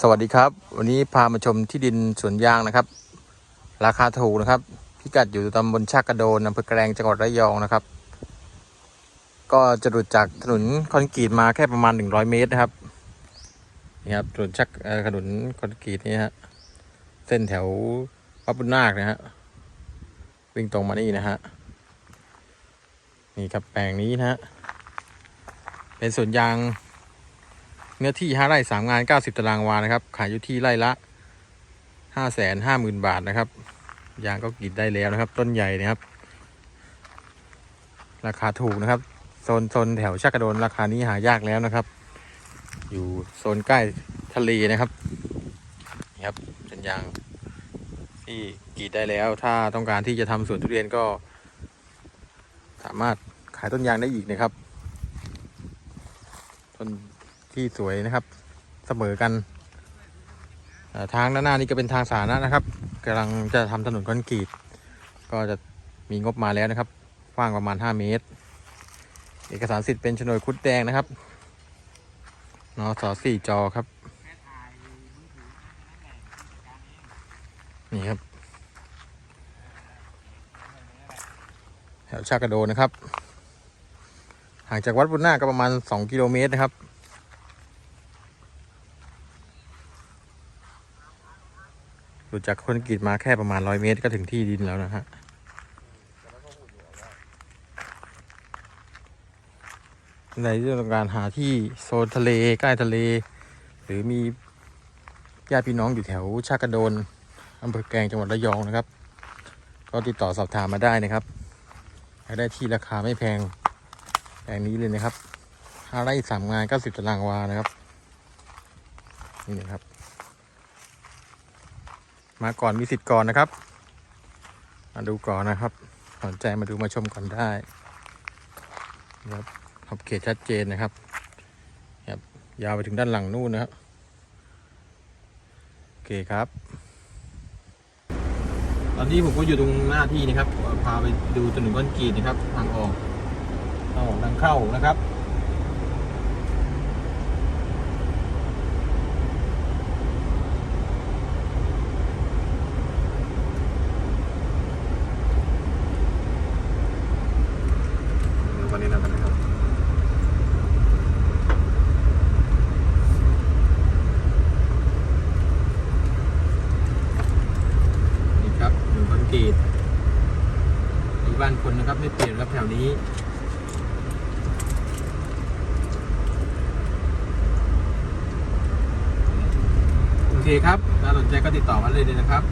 สวัสดีครับ วันนี้พามาชมที่ดินสวนยางนะครับ ราคาถูกนะครับ พิกัดอยู่ตำบลชากกระโดนอำเภอแกลงจังหวัดระยองนะครับ ก็จะหลุดจากถนนคอนกรีตมาแค่ประมาณ 100 เมตรนะครับนี่ครับถนนชักถนนคอนกรีตนี่ฮะเส้นแถววัดบุญนาคนะฮะวิ่งตรงมานี่นะฮะนี่ครับแปลงนี้นะฮะเป็นสวนยาง เนื้อที่ห้าไร่สามงานเก้าสิบตารางวานะครับ ขายอยู่ที่ไร่ละห้าแสนห้าหมื่นบาทนะครับยางก็กรีดได้แล้วนะครับ ต้นใหญ่นะครับ ราคาถูกนะครับโซนโซนแถวชักกระโดนราคานี้หายากแล้วนะครับ อยู่โซนใกล้ทะเลนะครับนี่ครับเป็นยางที่กรีดได้แล้ว ถ้าต้องการที่จะทำสวนทุเรียนก็ สามารถขายต้นยางได้อีกนะครับ ที่สวยนะครับ เสมอกันทางด้านหน้านี้ก็เป็นทางสาธารณะนะครับกำลังจะทำถนนคอนกรีต ก็จะมีงบมาแล้วนะครับกว้างประมาณ 5 เมตร เอกสารสิทธิ์เป็นโฉนดคุดแดงนะครับนสสี่จอครับ นี่ครับ แถวชากระโดนะครับห่างจากวัดบุญนาคก็ประมาณ 2 กิโลเมตรนะครับ ลุดจากคนกรีตมาแค่ประมาณร้อยเมตรก็ถึงที่ดินแล้วนะฮะในที่ต้องการหาที่โซนทะเลใกล้ทะเล หรือมีญาติพี่น้องอยู่แถวชากระโดนอำเภอแกลงจังหวัดระยองนะครับ ก็ติดต่อสอบถามมาได้นะครับให้ได้ที่ราคาไม่แพงแปลงนี้เลยนะครับห้าไร่สามงานเก้าสิบตารางวานะครับ นี่นะครับ มาก่อนมีสิทธิ์ก่อนนะครับ มาดูก่อนนะครับสนใจมาดูมาชมก่อนได้ครับขอบเขตชัดเจนนะครับครับยาวไปถึงด้านหลังนู่นนะครับโอเคครับ ตอนนี้ผมก็อยู่ตรงหน้าที่นะครับพาไปดูถนนคอนกรีตนะครับ ทางออกทางออกทางเข้านะครับ วันนี้นะครับนะครับ นี่ครับ หนึ่งคอนกรีตมีบ้านคนนะครับไม่เปลี่ยนครับแถวนี้โอเคครับถ้าสนใจก็ติดต่อมาเลยเลยนะครับ